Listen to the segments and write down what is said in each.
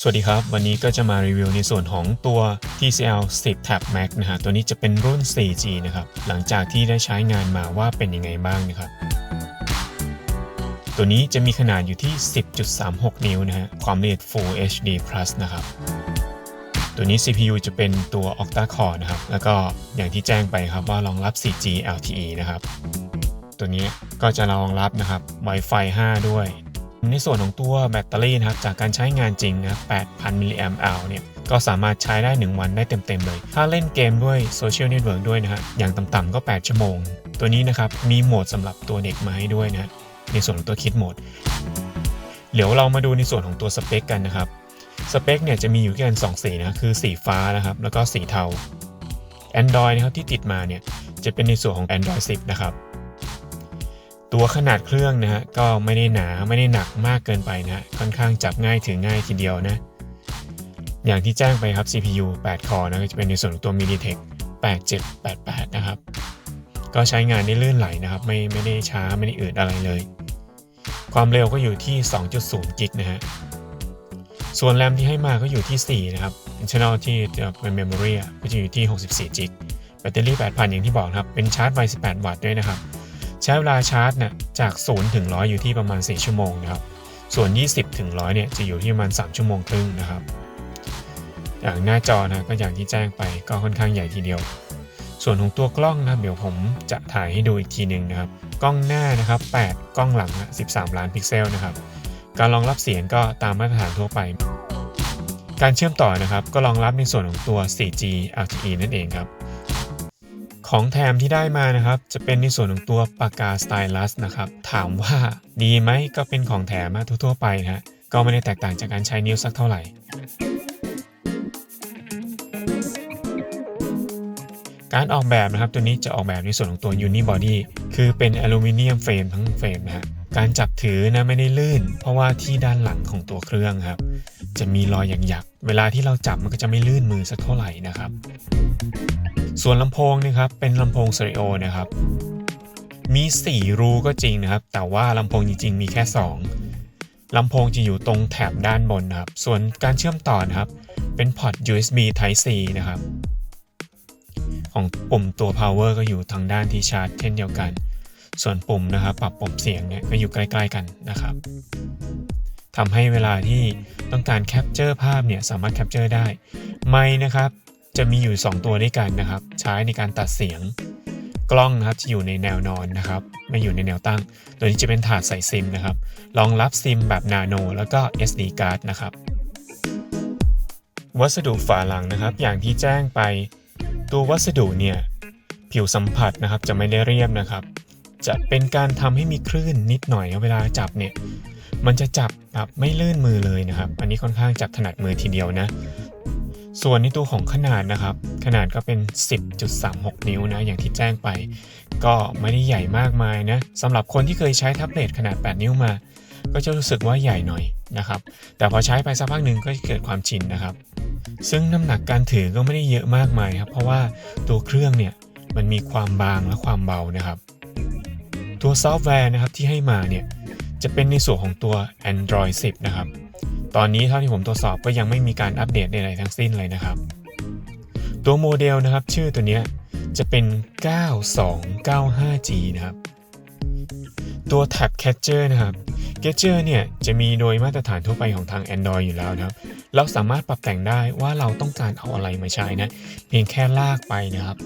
สวัสดีครับ วันนี้ก็จะมารีวิวในส่วนของตัว TCL 10 Tab Max นะฮะตัวนี้จะเป็นรุ่น 4G นะครับ หลังจากที่ได้ใช้งานมาว่าเป็นยังไงบ้างนะครับ ตัวนี้จะมีขนาดอยู่ที่ 10.36 นิ้วนะฮะ ความละเอียด Full HD Plus นะครับ ตัวนี้ CPU จะเป็นตัว Octa Core นะครับ แล้วก็อย่างที่แจ้งไปครับว่ารองรับ 4G LTE นะครับ ตัวนี้ก็จะรองรับนะครับ Wi-Fi 5 ด้วย ในส่วนของตัวแบตเตอรี่นะครับจากการใช้งานจริงนะ8,000 มิลลิแอมป์อเนี่ยก็สามารถใช้ได้ 1 วันได้เต็ม ๆ เลย ถ้าเล่นเกมด้วยโซเชียลเน็ตเวิร์กด้วยนะฮะ อย่างต่ำๆก็ 8 ชั่วโมง ตัวนี้นะครับ มีโหมดสำหรับตัวเด็กมาให้ด้วยนะ ในส่วนของตัวคิดโหมด เดี๋ยวเรามาดูในส่วนของตัวสเปคกันนะครับ สเปคเนี่ยจะมีอยู่แค่สองสีนะ คือสีฟ้านะครับ แล้วก็สีเทา Android นะครับที่ติดมาเนี่ย จะเป็นในส่วนของ Android 10 นะครับ ตัวขนาดเครื่องนะฮะก็ไม่ได้หนาไม่ได้หนักมากเกินไปนะค่อนข้างจับง่ายถือง่ายทีเดียวนะ อย่างที่แจ้งไปครับ CPU 8 คอนะก็จะเป็นในส่วนของตัว MediaTek 8788 นะครับ ก็ใช้งานได้ลื่นไหลนะครับ ไม่ไม่ได้ช้าไม่ได้อืดอะไรเลย ความเร็วก็อยู่ที่ 2.0 กิกนะฮะส่วนแรมที่ให้มาก็อยู่ที่ 4 นะครับ internal ที่เป็น memory อ่ก็จะอยู่ที่ 64กิกแบตเตอรี่ 8,000 อย่างที่บอกครับ เป็นชาร์จไว 18 วัตต์ด้วยนะครับ ใช้เวลาชาร์จเนะจาก 0 ถึง 100 อยู่ที่ประมาณ 4 ชั่วโมงนะครับ ส่วน 20 ถึง 100 เนี่ยจะอยู่ที่ประมาณ 3 ชั่วโมงครึ่งนะครับ อย่างหน้าจอนะก็อย่างที่แจ้งไปก็ค่อนข้างใหญ่ทีเดียว ส่วนของตัวกล้องนะเดี๋ยวผมจะถ่ายให้ดูอีกทีหนึ่งนะครับ กล้องหน้านะครับ 8 กล้องหลัง 13 ล้านพิกเซลนะครับ การรองรับเสียงก็ตามมาตรฐานทั่วไป การเชื่อมต่อนะครับ ก็รองรับในส่วนของตัว 4G LTE นั่นเองครับ ของแถมที่ได้มานะครับ จะเป็นในส่วนของตัวปากกาสไตลัสนะครับ ถามว่าดีไหมก็เป็นของแถมมาทั่วๆไปนะฮะก็ไม่ได้แตกต่างจากการใช้นิ้วสักเท่าไหร่การออกแบบนะครับตัวนี้จะออกแบบในส่วนของตัว Unibody คือเป็นอลูมิเนียมเฟรมทั้งเฟรมนะฮะการจับถือนะไม่ได้ลื่น เพราะว่าที่ด้านหลังของตัวเครื่องครับ จะมีรอยหยักๆเวลาที่เราจับมันก็จะไม่ลื่นมือสักเท่าไหร่นะครับ ส่วนลำโพงนะครับเป็นลำโพงสเตอริโอนะครับมี 4 รูก็จริงนะครับ แต่ว่าลำโพงจริงๆมีแค่ 2ลำโพงจะอยู่ตรงแถบด้านบนนะครับ ส่วนการเชื่อมต่อนะครับ เป็นพอร์ต USB Type C นะครับ ของปุ่มตัว power ก็อยู่ทางด้านที่ชาร์จเช่นเดียวกัน ส่วนปุ่มนะครับ ปรับปุ่มเสียงเนี่ยก็อยู่ใกล้ๆกันนะครับทำให้เวลาที่ต้องการแคปเจอร์ภาพเนี่ยสามารถแคปเจอร์ได้ ไมค์นะครับ จะมีอยู่ 2 ตัวด้วยกันนะครับ ใช้ในการตัดเสียงกล้องนะครับจะอยู่ในแนวนอนนะครับไม่อยู่ในแนวตั้ง ตัวนี้จะเป็นถาดใส่ซิมนะครับรองรับซิมแบบนาโนแล้วก็ SD card นะครับ วัสดุฝาหลังนะครับ อย่างที่แจ้งไป ตัววัสดุเนี่ยผิวสัมผัสนะครับจะไม่ได้เรียบนะครับ จะเป็นการทำให้มีคลื่นนิดหน่อยเวลาจับเนี่ยมันจะจับแบบไม่ลื่นมือเลยนะครับ อันนี้ค่อนข้างจับถนัดมือทีเดียวนะ ส่วนในตัวของขนาดนะครับ ขนาดก็เป็น 10.36 นิ้วนะ อย่างที่แจ้งไป ก็ไม่ได้ใหญ่มากมายนะสำหรับคนที่เคยใช้แท็บเล็ตขนาด 8 นิ้วมา ก็จะรู้สึกว่าใหญ่หน่อยนะครับ แต่พอใช้ไปสักพักหนึ่งก็จะเกิดความชินนะครับ ซึ่งน้ำหนักการถือก็ไม่ได้เยอะมากมายครับ เพราะว่าตัวเครื่องเนี่ยมันมีความบางและความเบานะครับ ตัวซอฟต์แวร์นะครับที่ให้มาเนี่ยจะเป็นในส่วนของตัว Android 10 นะครับ ตอนนี้เท่าที่ผมตรวจสอบก็ยังไม่มีการอัปเดตใดๆทั้งสิ้นเลยนะครับ ตัวโมเดลนะครับ ชื่อตัวเนี้ยจะเป็น 9295G นะครับ ตัว Tab Catcher นะครับ Catcher เนี่ยจะมีโดยมาตรฐานทั่วไปของทาง Android อยู่แล้วนะครับ เราสามารถปรับแต่งได้ว่าเราต้องการเอาอะไรมาใช้นะ เพียงแค่ลากไปนะครับ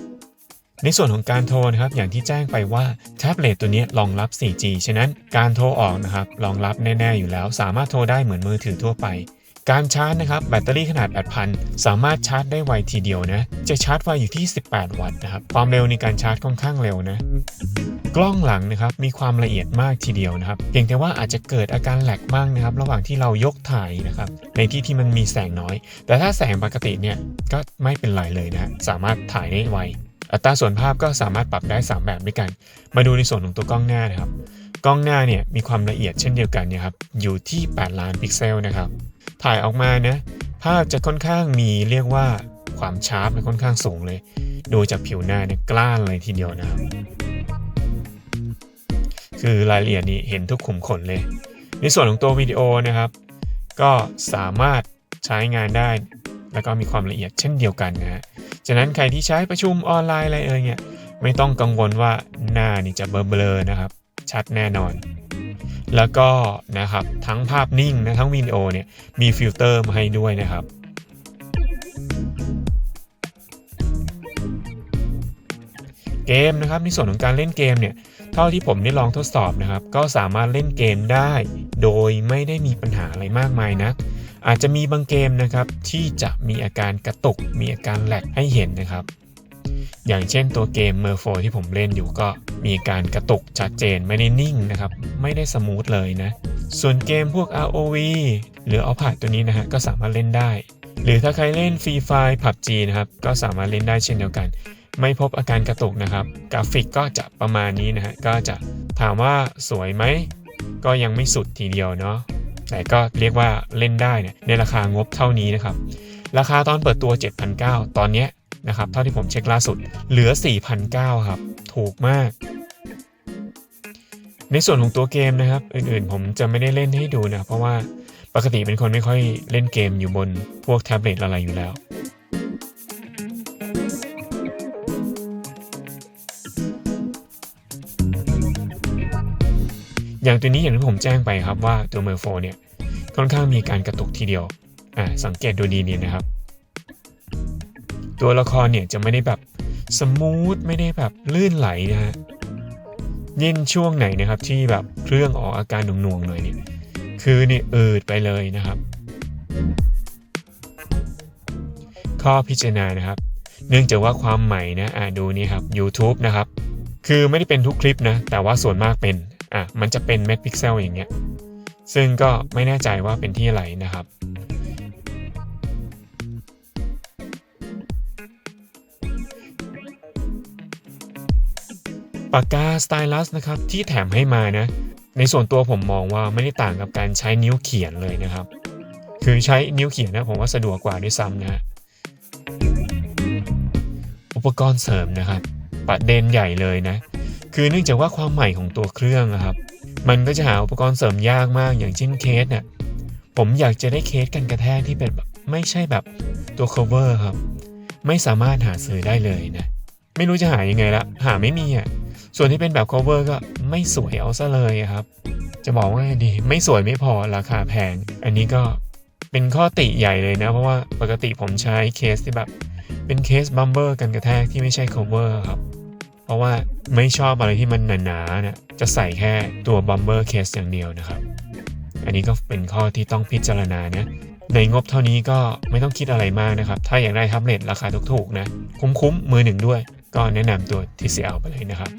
ในส่วนของการโทรนะครับอย่างที่แจ้งไปว่าแท็บเล็ตตัวนี้รองรับ 4G ฉะนั้นการโทรออกนะครับรองรับแน่ๆอยู่แล้ว สามารถโทรได้เหมือนมือถือทั่วไป การชาร์จนะครับแบตเตอรี่ขนาด 8,000 สามารถชาร์จได้ไวทีเดียวนะ จะชาร์จไวอยู่ที่ 18 วัตต์นะครับความเร็วในการชาร์จค่อนข้างเร็วนะกล้องหลังนะครับมีความละเอียดมากทีเดียวนะครับเพียงแต่ว่าอาจจะเกิดอาการแหลกบ้างนะครับ ระหว่างที่เรายกถ่ายนะครับในที่ที่มันมีแสงน้อย แต่ถ้าแสงปกติเนี่ยก็ไม่เป็นไรเลยนะสามารถถ่ายได้ไว อัตราส่วนภาพก็สามารถปรับได้ 3 แบบด้วยกัน มาดูในส่วนของตัวกล้องหน้านะครับ กล้องหน้าเนี่ยมีความละเอียดเช่นเดียวกันเนี่ยครับ อยู่ที่ 8 ล้านพิกเซลนะครับ ถ่ายออกมานะ ภาพจะค่อนข้างมีเรียกว่าความชาร์ปค่อนข้างสูงเลย ดูจากผิวหน้าเนี่ยกล้านเลยทีเดียวนะครับ คือรายละเอียดนี่เห็นทุกขุมขนเลย ในส่วนของตัววิดีโอนะครับ ก็สามารถใช้งานได้ แล้วก็มีความละเอียดเช่นเดียวกันนะฮะฉะนั้นใครที่ใช้ประชุมออนไลน์อะไรเอ่ยเนี่ยไม่ต้องกังวลว่าหน้านี่จะเบลอๆนะครับ ชัดแน่นอน แล้วก็นะครับทั้งภาพนิ่งนะทั้งวิดีโอเนี่ยมีฟิลเตอร์มาให้ด้วยนะครับเกมนะครับในส่วนของการเล่นเกมเนี่ยเท่าที่ผมได้ลองทดสอบนะครับ ก็สามารถเล่นเกมได้ โดยไม่ได้มีปัญหาอะไรมากมายนะ อาจจะมีบางเกมนะครับที่จะมีอาการกระตุก มีอาการแหลกให้เห็นนะครับ อย่างเช่นตัวเกม m e r f o ที่ผมเล่นอยู่ก็มีการกระตุกชัดเจนไม่ได้นิ่งนะครับ ไม่ได้สมูทเลยนะ ส่วนเกมพวก ROV หรือ a l p a d ตัวนี้นะฮะก็สามารถเล่นได้ หรือถ้าใครเล่น Free Fire PUBG นะครับก็สามารถเล่นได้เช่นเดียวกัน ไม่พบอาการกระตุกนะครับ กราฟิกก็จะประมาณนี้นะฮะก็จะถามว่าสวยไหมก็ยังไม่สุดทีเดียวเนาะ แต่ก็เรียกว่าเล่นได้เนี่ยในราคางบเท่านี้นะครับ ราคาตอนเปิดตัว 7,900 ตอนเนี้ยนะครับเท่าที่ผมเช็คล่าสุดเหลือ 4,900 ครับ ถูกมาก ในส่วนของตัวเกมนะครับ อื่นๆ ผมจะไม่ได้เล่นให้ดูนะ เพราะว่าปกติเป็นคนไม่ค่อยเล่นเกมอยู่บนพวกแท็บเล็ตอะไรอยู่แล้ว อย่างตัวนี้อย่างที่ผมแจ้งไปครับว่าตัวเมอร์โฟเนี่ยค่อนข้างมีการกระตุกทีเดียวอ่าสังเกตดูดีๆนะครับ ตัวละครเนี่ยจะไม่ได้แบบสมูทไม่ได้แบบลื่นไหลนะฮะยิ่งช่วงไหนนะครับที่แบบเครื่องออกอาการหน่วงๆหน่อยเนี่ยคือเนี่ยอืดไปเลยนะครับ ข้อพิจารณานะครับ เนื่องจากว่าความใหม่นะอ่าดูนี่ครับ YouTube นะครับ คือไม่ได้เป็นทุกคลิปนะ แต่ว่าส่วนมากเป็น อะมันจะเป็นเม็ดพิกเซลอย่างเงี้ยซึ่งก็ไม่แน่ใจว่าเป็นที่อะไรนะครับ ปากกาสไตลัสนะครับที่แถมให้มานะ ในส่วนตัวผมมองว่าไม่ได้ต่างกับการใช้นิ้วเขียนเลยนะครับ คือใช้นิ้วเขียนนะผมว่าสะดวกกว่าด้วยซ้ำนะฮะอุปกรณ์เสริมนะครับ ประเด็นใหญ่เลยนะ คือเนื่องจากว่าความใหม่ของตัวเครื่องนะครับ มันก็จะหาอุปกรณ์เสริมยากมากอย่างเช่นเคสเนี่ยผมอยากจะได้เคสกันกระแทกที่เป็นแบบไม่ใช่แบบตัว cover ครับ ไม่สามารถหาซื้อได้เลยนะ ไม่รู้จะหายังไงละ หาไม่มีอะ ส่วนที่เป็นแบบ cover ก็ไม่สวยเอาซะเลยครับ จะบอกว่าดี ไม่สวยไม่พอราคาแพง อันนี้ก็เป็นข้อติใหญ่เลยนะ เพราะว่าปกติผมใช้เคสที่แบบ เป็นเคสบัมเบอร์กันกระแทกที่ไม่ใช่ cover ครับ ราะว่าไม่ชอบอะไรที่มันหนาๆนะจะใส่แค่ตัวบอมเบอร์เคสอย่างเดียวนะครับ อันนี้ก็เป็นข้อที่ต้องพิจารณานะในงบเท่านี้ก็ไม่ต้องคิดอะไรมากนะครับ ถ้าอยากได้แท็บเล็ตราคาถูกๆนะ คุ้มๆมือหนึ่งด้วย ก็แนะนำตัว TCL ไปเลยนะครับ